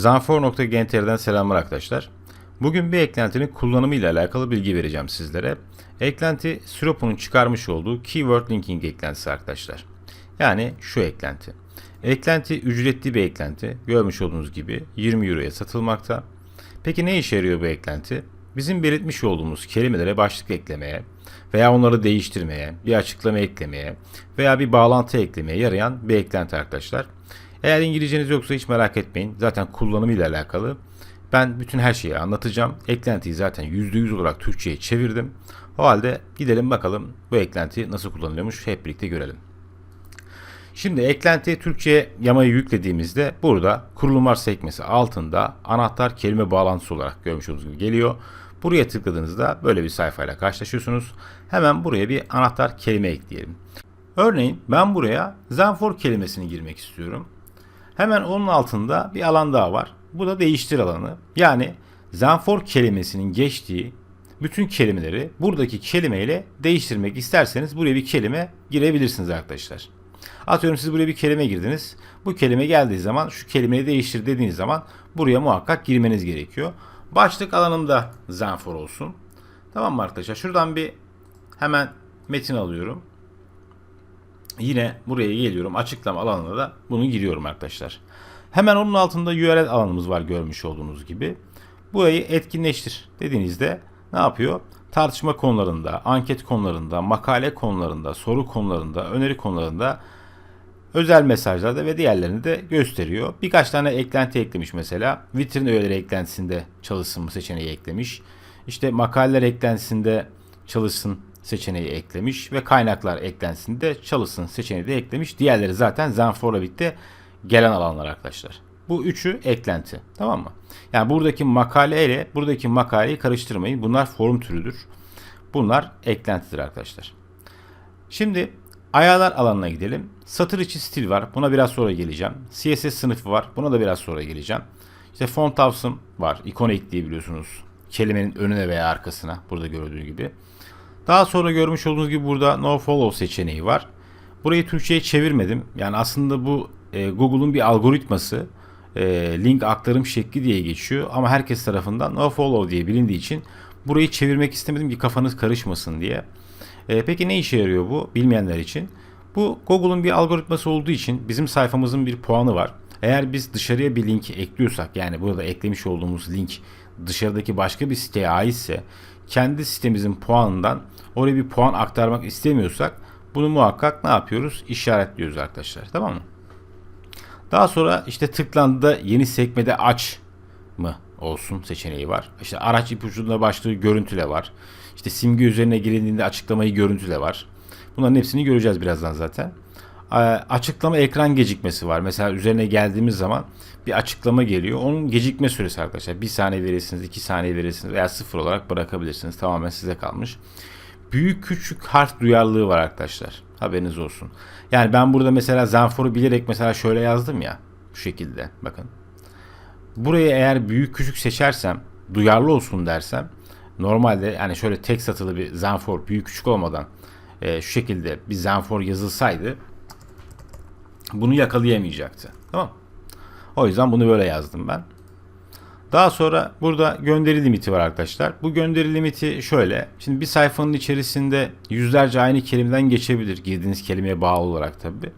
Zanfor.gntr'den selamlar arkadaşlar. Bugün bir eklentinin kullanımı ile alakalı bilgi vereceğim sizlere. Eklenti Siropo'nun çıkarmış olduğu Keyword Linking eklentisi arkadaşlar. Yani şu eklenti. Eklenti ücretli bir eklenti. Görmüş olduğunuz gibi 20 Euro'ya satılmakta. Peki ne işe yarıyor bu eklenti? Bizim belirtmiş olduğumuz kelimelere başlık eklemeye veya onları değiştirmeye, bir açıklama eklemeye veya bir bağlantı eklemeye yarayan bir eklenti arkadaşlar. Eğer İngilizceniz yoksa hiç merak etmeyin. Zaten kullanımıyla alakalı. Ben bütün her şeyi anlatacağım. Eklentiyi zaten %100 olarak Türkçe'ye çevirdim. O halde gidelim bakalım bu eklenti nasıl kullanılıyormuş hep birlikte görelim. Şimdi eklentiye Türkçe'ye yamayı yüklediğimizde burada kurulumlar sekmesi altında anahtar kelime bağlantısı olarak görmüş olduğunuz gibi geliyor. Buraya tıkladığınızda böyle bir sayfayla karşılaşıyorsunuz. Hemen buraya bir anahtar kelime ekleyelim. Örneğin ben buraya Zenfor kelimesini girmek istiyorum. Hemen onun altında bir alan daha var. Bu da değiştir alanı. Yani Zenfor kelimesinin geçtiği bütün kelimeleri buradaki kelimeyle değiştirmek isterseniz buraya bir kelime girebilirsiniz arkadaşlar. Atıyorum siz buraya bir kelime girdiniz. Bu kelime geldiği zaman şu kelimeyi değiştir dediğiniz zaman buraya muhakkak girmeniz gerekiyor. Başlık alanımda Zenfor olsun. Tamam mı arkadaşlar? Şuradan bir hemen metin alıyorum. Yine buraya geliyorum. Açıklama alanına da bunu giriyorum arkadaşlar. Hemen onun altında URL alanımız var görmüş olduğunuz gibi. Burayı etkinleştir dediğinizde ne yapıyor? Tartışma konularında, anket konularında, makale konularında, soru konularında, öneri konularında özel mesajlarda ve diğerlerini de gösteriyor. Birkaç tane eklenti eklemiş mesela. Vitrin öğeleri eklentisinde çalışsın mı seçeneği eklemiş. İşte makaleler eklentisinde çalışsın seçeneği eklemiş ve kaynaklar eklentisinde çalışsın seçeneği de eklemiş. Diğerleri zaten Zenfor'la birlikte gelen alanlar arkadaşlar. Bu üçü eklenti. Tamam mı? Yani buradaki makale ile buradaki makaleyi karıştırmayın. Bunlar form türüdür. Bunlar eklentidir arkadaşlar. Şimdi ayarlar alanına gidelim. Satır içi stil var. Buna biraz sonra geleceğim. CSS sınıfı var. Buna da biraz sonra geleceğim. İşte font tavsım var. İkon ekleyebiliyorsunuz. Kelimenin önüne veya arkasına. Burada gördüğü gibi. Daha sonra görmüş olduğunuz gibi burada no follow seçeneği var. Burayı Türkçe'ye çevirmedim. Yani aslında bu e, Google'un bir algoritması e, link aktarım şekli diye geçiyor. Ama herkes tarafından no follow diye bilindiği için burayı çevirmek istemedim ki kafanız karışmasın diye. E, peki ne işe yarıyor bu bilmeyenler için? Bu Google'un bir algoritması olduğu için bizim sayfamızın bir puanı var. Eğer biz dışarıya bir link ekliyorsak yani burada eklemiş olduğumuz link dışarıdaki başka bir siteye aitse kendi sitemizin puanından oraya bir puan aktarmak istemiyorsak bunu muhakkak ne yapıyoruz? İşaretliyoruz arkadaşlar. Tamam mı? Daha sonra işte tıklandığında yeni sekmede aç mı olsun seçeneği var. İşte araç ipucunda başlığı görüntüle var. İşte simge üzerine girildiğinde açıklamayı görüntüle var. Bunların hepsini göreceğiz birazdan zaten. Açıklama ekran gecikmesi var. Mesela üzerine geldiğimiz zaman bir açıklama geliyor. Onun gecikme süresi arkadaşlar. Bir saniye verirsiniz, iki saniye verirsiniz veya sıfır olarak bırakabilirsiniz. Tamamen size kalmış. Büyük küçük harf duyarlılığı var arkadaşlar. Haberiniz olsun. Yani ben burada mesela Zenfor'u bilerek mesela şöyle yazdım ya. Şu şekilde bakın. Burayı eğer büyük küçük seçersem, duyarlı olsun dersem normalde yani şöyle tek satılı bir Zenfor büyük küçük olmadan e, şu şekilde bir Zenfor yazılsaydı bunu yakalayamayacaktı. Tamam O yüzden bunu böyle yazdım ben. Daha sonra burada gönderi limiti var arkadaşlar. Bu gönderi limiti şöyle. Şimdi bir sayfanın içerisinde yüzlerce aynı kelimeden geçebilir. Girdiğiniz kelimeye bağlı olarak tabi.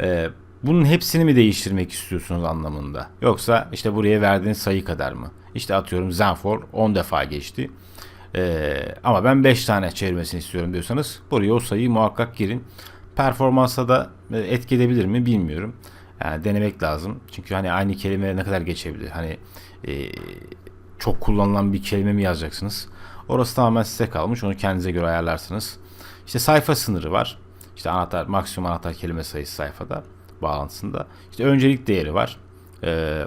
Ee, bunun hepsini mi değiştirmek istiyorsunuz anlamında? Yoksa işte buraya verdiğiniz sayı kadar mı? İşte atıyorum Zenfor 10 defa geçti. Ee, ama ben 5 tane çevirmesini istiyorum diyorsanız buraya o sayıyı muhakkak girin. Performansa da e, etki edebilir mi bilmiyorum. Yani denemek lazım. Çünkü hani aynı kelime ne kadar geçebilir? Hani e, çok kullanılan bir kelime mi yazacaksınız? Orası tamamen size kalmış. Onu kendinize göre ayarlarsınız. İşte sayfa sınırı var. İşte anahtar, maksimum anahtar kelime sayısı sayfada bağlantısında. İşte öncelik değeri var. Ee,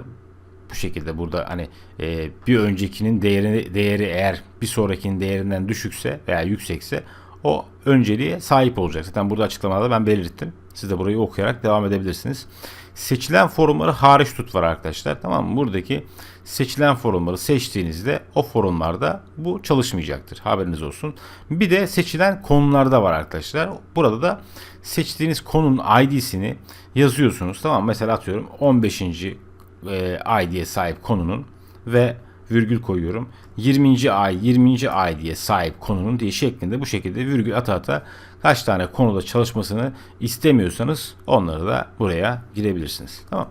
bu şekilde burada hani e, bir öncekinin değeri, değeri eğer bir sonrakinin değerinden düşükse veya yüksekse o önceliğe sahip olacak. Zaten burada açıklamada ben belirttim. Siz de burayı okuyarak devam edebilirsiniz. Seçilen forumları hariç tut var arkadaşlar. Tamam mı? Buradaki seçilen forumları seçtiğinizde o forumlarda bu çalışmayacaktır. Haberiniz olsun. Bir de seçilen konularda var arkadaşlar. Burada da seçtiğiniz konunun ID'sini yazıyorsunuz. Tamam mı? Mesela atıyorum 15. e, ID'ye sahip konunun ve virgül koyuyorum. 20. ay 20. ay diye sahip konunun diye şeklinde bu şekilde virgül ata ata kaç tane konuda çalışmasını istemiyorsanız onları da buraya girebilirsiniz. Tamam.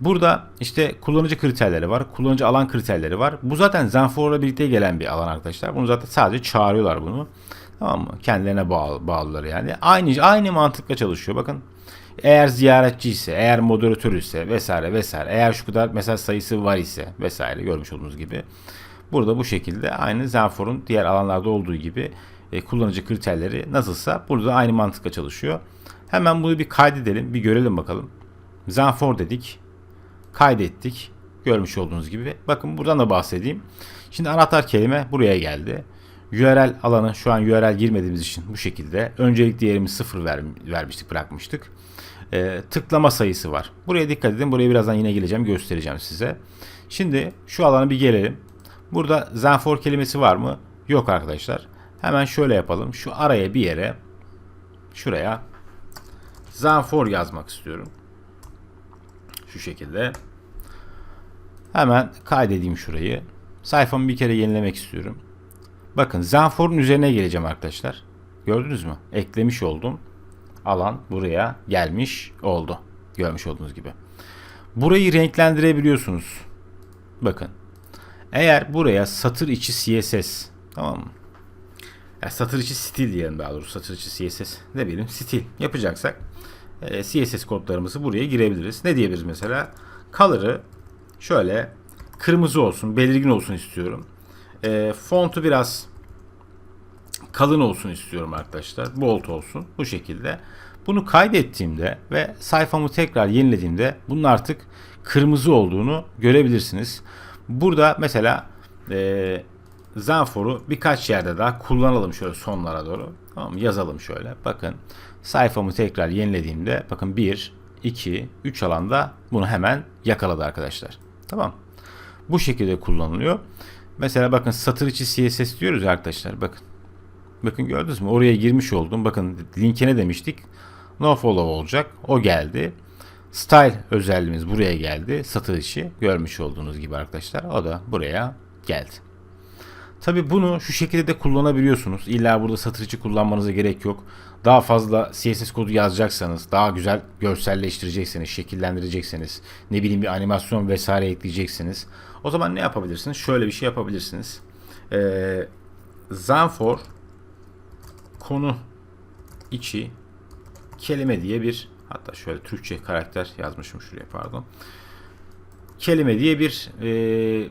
Burada işte kullanıcı kriterleri var. Kullanıcı alan kriterleri var. Bu zaten Zenfor'la birlikte gelen bir alan arkadaşlar. Bunu zaten sadece çağırıyorlar bunu. Tamam mı? Kendilerine bağlı, bağlılar yani. Aynı aynı mantıkla çalışıyor. Bakın eğer ziyaretçi ise, eğer moderatör ise vesaire vesaire. Eğer şu kadar mesaj sayısı var ise vesaire görmüş olduğunuz gibi. Burada bu şekilde aynı Zenfor'un diğer alanlarda olduğu gibi e, kullanıcı kriterleri nasılsa burada aynı mantıkla çalışıyor. Hemen bunu bir kaydedelim, bir görelim bakalım. Zenfor dedik. Kaydettik. Görmüş olduğunuz gibi. Bakın buradan da bahsedeyim. Şimdi anahtar kelime buraya geldi. URL alanı şu an URL girmediğimiz için bu şekilde. Öncelik değerimiz sıfır ver, vermiştik bırakmıştık. Ee, tıklama sayısı var. Buraya dikkat edin. Buraya birazdan yine geleceğim göstereceğim size. Şimdi şu alana bir gelelim. Burada Zenfor kelimesi var mı? Yok arkadaşlar. Hemen şöyle yapalım. Şu araya bir yere şuraya Zenfor yazmak istiyorum. Şu şekilde. Hemen kaydedeyim şurayı. Sayfamı bir kere yenilemek istiyorum. Bakın Zenfor'un üzerine geleceğim arkadaşlar. Gördünüz mü? Eklemiş oldum. Alan buraya gelmiş oldu. Görmüş olduğunuz gibi. Burayı renklendirebiliyorsunuz. Bakın. Eğer buraya satır içi CSS tamam mı? Ya satır içi stil diyelim daha doğrusu. Satır içi CSS ne bileyim stil yapacaksak e, CSS kodlarımızı buraya girebiliriz. Ne diyebiliriz mesela? Color'ı şöyle kırmızı olsun, belirgin olsun istiyorum. E, fontu biraz kalın olsun istiyorum arkadaşlar. Bold olsun. Bu şekilde. Bunu kaydettiğimde ve sayfamı tekrar yenilediğimde bunun artık kırmızı olduğunu görebilirsiniz. Burada mesela e, Zenfor'u birkaç yerde daha kullanalım şöyle sonlara doğru. Tamam? Yazalım şöyle. Bakın sayfamı tekrar yenilediğimde bakın 1, 2, 3 alanda bunu hemen yakaladı arkadaşlar. Tamam. Bu şekilde kullanılıyor. Mesela bakın satır içi CSS diyoruz arkadaşlar. Bakın. Bakın gördünüz mü? Oraya girmiş oldum. Bakın linkine demiştik. No follow olacak. O geldi. Style özelliğimiz buraya geldi. Satır içi görmüş olduğunuz gibi arkadaşlar. O da buraya geldi. Tabi bunu şu şekilde de kullanabiliyorsunuz. İlla burada satır kullanmanıza gerek yok. Daha fazla CSS kodu yazacaksanız, daha güzel görselleştirecekseniz, şekillendirecekseniz, ne bileyim bir animasyon vesaire ekleyeceksiniz. O zaman ne yapabilirsiniz? Şöyle bir şey yapabilirsiniz. Ee, Zenfor konu içi kelime diye bir hatta şöyle Türkçe karakter yazmışım şuraya pardon. Kelime diye bir e,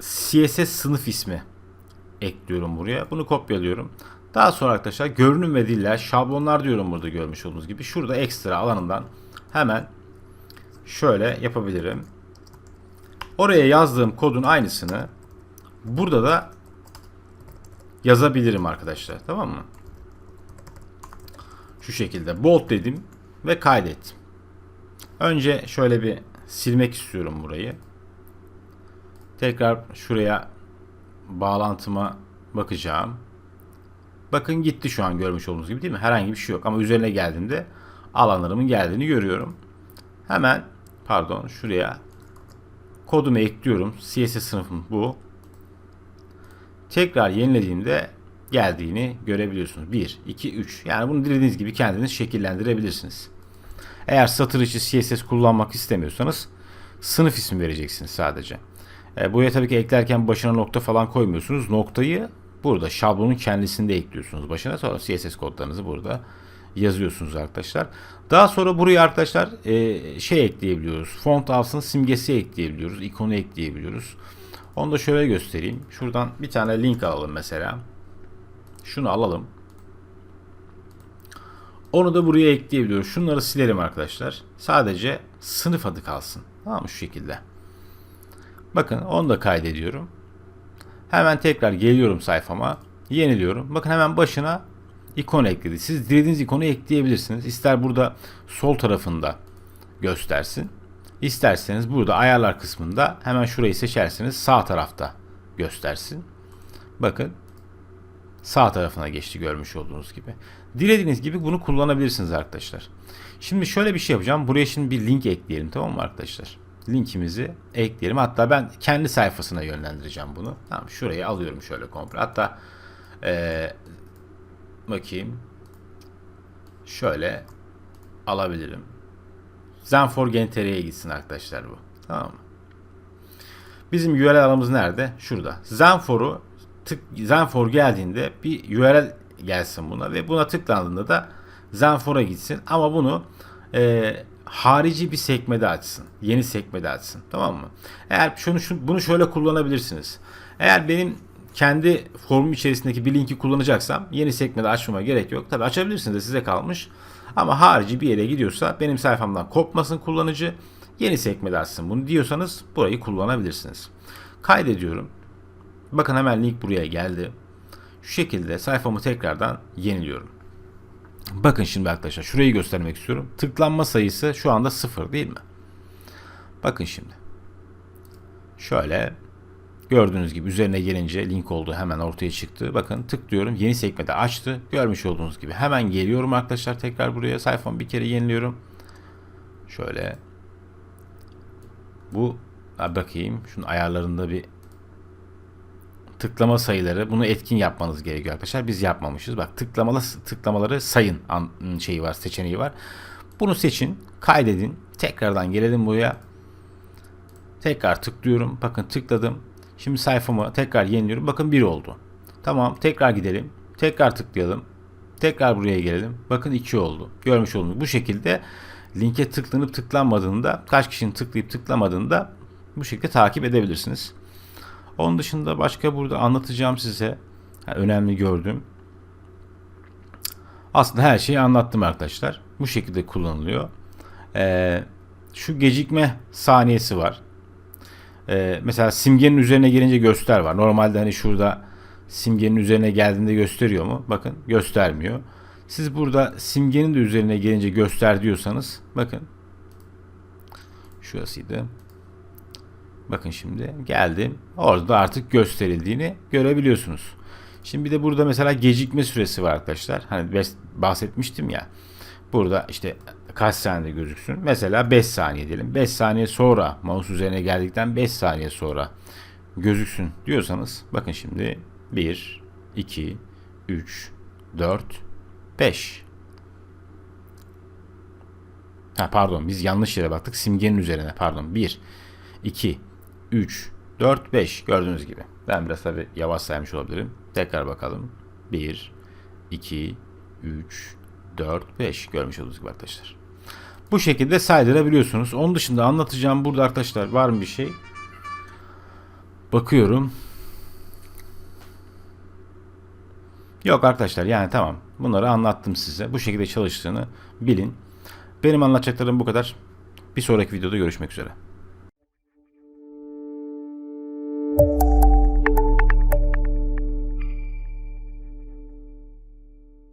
CSS sınıf ismi ekliyorum buraya. Bunu kopyalıyorum. Daha sonra arkadaşlar görünüm ve diller şablonlar diyorum burada görmüş olduğunuz gibi. Şurada ekstra alanından hemen şöyle yapabilirim. Oraya yazdığım kodun aynısını burada da yazabilirim arkadaşlar. Tamam mı? Şu şekilde bold dedim ve kaydettim. Önce şöyle bir silmek istiyorum burayı. Tekrar şuraya bağlantıma bakacağım. Bakın gitti şu an görmüş olduğunuz gibi değil mi? Herhangi bir şey yok ama üzerine geldiğimde alanlarımın geldiğini görüyorum. Hemen pardon şuraya kodumu ekliyorum. CSS sınıfım bu. Tekrar yenilediğimde geldiğini görebiliyorsunuz. 1, 2, 3. Yani bunu dilediğiniz gibi kendiniz şekillendirebilirsiniz. Eğer satır içi CSS kullanmak istemiyorsanız sınıf ismi vereceksiniz sadece. E, buraya tabii ki eklerken başına nokta falan koymuyorsunuz. Noktayı burada şablonun kendisinde ekliyorsunuz başına. Sonra CSS kodlarınızı burada yazıyorsunuz arkadaşlar. Daha sonra buraya arkadaşlar e, şey ekleyebiliyoruz. Font alsın simgesi ekleyebiliyoruz. ikonu ekleyebiliyoruz. Onu da şöyle göstereyim. Şuradan bir tane link alalım mesela. Şunu alalım. Onu da buraya ekleyebiliyoruz. Şunları silerim arkadaşlar. Sadece sınıf adı kalsın. Tamam mı? Şu şekilde. Bakın onu da kaydediyorum. Hemen tekrar geliyorum sayfama. Yeniliyorum. Bakın hemen başına ikon ekledi. Siz dilediğiniz ikonu ekleyebilirsiniz. İster burada sol tarafında göstersin. İsterseniz burada ayarlar kısmında hemen şurayı seçerseniz sağ tarafta göstersin. Bakın sağ tarafına geçti görmüş olduğunuz gibi. Dilediğiniz gibi bunu kullanabilirsiniz arkadaşlar. Şimdi şöyle bir şey yapacağım. Buraya şimdi bir link ekleyelim tamam mı arkadaşlar? linkimizi ekleyelim. Hatta ben kendi sayfasına yönlendireceğim bunu. Tamam şurayı alıyorum şöyle komple. Hatta eee, bakayım. Şöyle alabilirim. Zenfor Genteri'ye gitsin arkadaşlar bu. Tamam mı? Bizim URL alanımız nerede? Şurada. Zenfor'u tık Zenfor geldiğinde bir URL gelsin buna ve buna tıklandığında da Zenfor'a gitsin ama bunu e, harici bir sekmede açsın. Yeni sekmede açsın. Tamam mı? Eğer şunu şu- bunu şöyle kullanabilirsiniz. Eğer benim kendi formum içerisindeki bir linki kullanacaksam yeni sekmede açmama gerek yok. Tabi açabilirsiniz de size kalmış. Ama harici bir yere gidiyorsa benim sayfamdan kopmasın kullanıcı. Yeni sekmede açsın bunu diyorsanız burayı kullanabilirsiniz. Kaydediyorum. Bakın hemen link buraya geldi. Şu şekilde sayfamı tekrardan yeniliyorum. Bakın şimdi arkadaşlar şurayı göstermek istiyorum. Tıklanma sayısı şu anda sıfır değil mi? Bakın şimdi. Şöyle gördüğünüz gibi üzerine gelince link olduğu hemen ortaya çıktı. Bakın tıklıyorum yeni sekmede açtı. Görmüş olduğunuz gibi hemen geliyorum arkadaşlar tekrar buraya sayfamı bir kere yeniliyorum. Şöyle bu bakayım şunun ayarlarında bir tıklama sayıları bunu etkin yapmanız gerekiyor arkadaşlar. Biz yapmamışız. Bak tıklamalı tıklamaları sayın an, şeyi var, seçeneği var. Bunu seçin, kaydedin. Tekrardan gelelim buraya. Tekrar tıklıyorum. Bakın tıkladım. Şimdi sayfamı tekrar yeniliyorum. Bakın 1 oldu. Tamam, tekrar gidelim. Tekrar tıklayalım. Tekrar buraya gelelim. Bakın 2 oldu. Görmüş olduğunuz bu şekilde linke tıklanıp tıklanmadığında, kaç kişinin tıklayıp tıklamadığında bu şekilde takip edebilirsiniz. Onun dışında başka burada anlatacağım size ha, önemli gördüğüm. Aslında her şeyi anlattım arkadaşlar. Bu şekilde kullanılıyor. Ee, şu gecikme saniyesi var. Ee, mesela simgenin üzerine gelince göster var. Normalde hani şurada simgenin üzerine geldiğinde gösteriyor mu? Bakın göstermiyor. Siz burada simgenin de üzerine gelince göster diyorsanız bakın şurasıydı. Bakın şimdi geldim. Orada da artık gösterildiğini görebiliyorsunuz. Şimdi bir de burada mesela gecikme süresi var arkadaşlar. Hani bahsetmiştim ya. Burada işte kaç saniyede gözüksün. Mesela 5 saniye diyelim. 5 saniye sonra mouse üzerine geldikten 5 saniye sonra gözüksün diyorsanız bakın şimdi 1 2 3 4 5 Ha pardon biz yanlış yere baktık. Simgenin üzerine pardon. 1 2 3 4 5 gördüğünüz gibi. Ben biraz tabi yavaş saymış olabilirim. Tekrar bakalım. 1 2 3 4 5 görmüş olduğunuz gibi arkadaşlar. Bu şekilde saydırabiliyorsunuz. Onun dışında anlatacağım burada arkadaşlar var mı bir şey? Bakıyorum. Yok arkadaşlar yani tamam. Bunları anlattım size. Bu şekilde çalıştığını bilin. Benim anlatacaklarım bu kadar. Bir sonraki videoda görüşmek üzere.